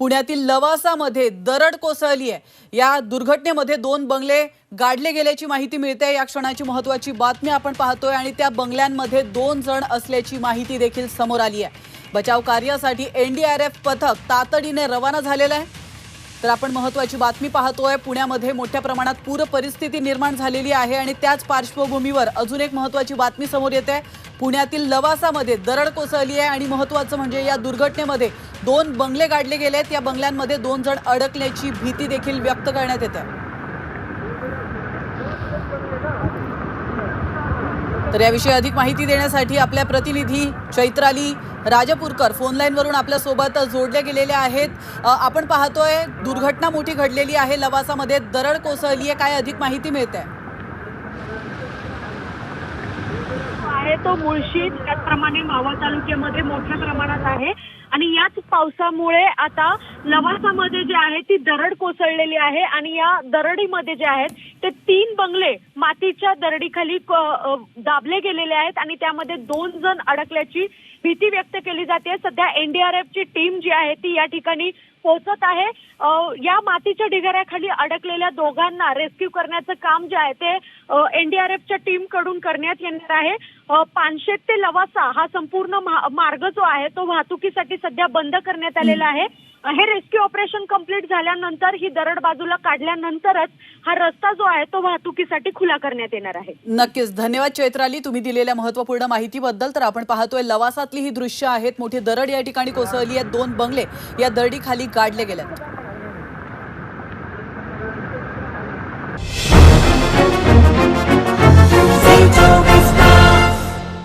पुण्यातील लवासामध्ये दरड कोसळली आहे. या दुर्घटनेमध्ये दोन बंगले गाडले गेल्याची माहिती मिळते. या क्षणाची महत्वाची बातमी आपण पाहतोय आणि त्या बंगल्यांमध्ये दोन जण असल्याची माहिती देखील समोर आली आहे. बचाव कार्यासाठी एनडीआरएफ पथक तातडीने रवाना झालेलं आहे. तर आपण महत्वाची बातमी पाहतोय. पुण्यामध्ये मोठ्या प्रमाणात पूर परिस्थिती निर्माण झालेली आहे आणि त्याच पार्श्वभूमीवर अजून एक महत्वाची बातमी समोर येते. पुण्यातील लवासामध्ये दरड कोसळली आहे आणि महत्वाचं म्हणजे या दुर्घटनेमध्ये दोन बंगले गाडले गेले आहेत या बंगल्यांमध्ये दोन जण अडकल्याची भीती देखील व्यक्त करण्यात येते. तर याविषयी अधिक माहिती देण्यासाठी आपल्या प्रतिनिधी चैत्राली राजपूरकर फोन आपल्यासोबत आपल्या गेलेल्या जोडले गेलेले आहेत आपण पाहतोय दुर्घटना मोठी घडलेली आहे लवासामध्ये. दरड कोसळली आहे काय अधिक माहिती मिळते आहे तो मुळशी त्याचप्रमाणे मावळ तालुक्यामध्ये मोठ्या प्रमाणात आहे. आणि याच पावसामुळे आता लवासामध्ये जे आहे ती दरड कोसळलेली आहे आणि या दरडीमध्ये जे आहेत ते तीन बंगले मातीच्या दरडीखाली दाबले गेलेले आहेत आणि त्यामध्ये दोन जण अडकल्याची भीती व्यक्त केली जाते. सध्या एनडीआरएफची टीम जी आहे ती या ठिकाणी पोहोचत आहे. या मातीच्या ढिगाऱ्याखाली अडकलेल्या दोघांना रेस्क्यू करण्याचं काम जे आहे ते एनडीआरएफच्या टीमकडून करण्यात येणार आहे. पानशेत ते लवासा हा संपूर्ण मार्ग जो आहे तो वाहतुकीसाठी सध्या बंद करण्यात आलेला आहे. हे रेस्क्यू ऑपरेशन कंप्लीट झाल्यानंतर ही दरड बाजूला काढल्यानंतरच हा रस्ता जो आहे तो वाहतुकीसाठी खुला करण्यात येणार आहे. नक्कीच. धन्यवाद चैत्राली. तुम्ही दिलेल्या महत्त्वपूर्ण माहितीबद्दल तर आपण पाहतोय लवासातली ही दृश्य आहेत. मोठी दरड या ठिकाणी कोसळली आहेत. दोन बंगले या दरडी खाली गाडले गेल्यात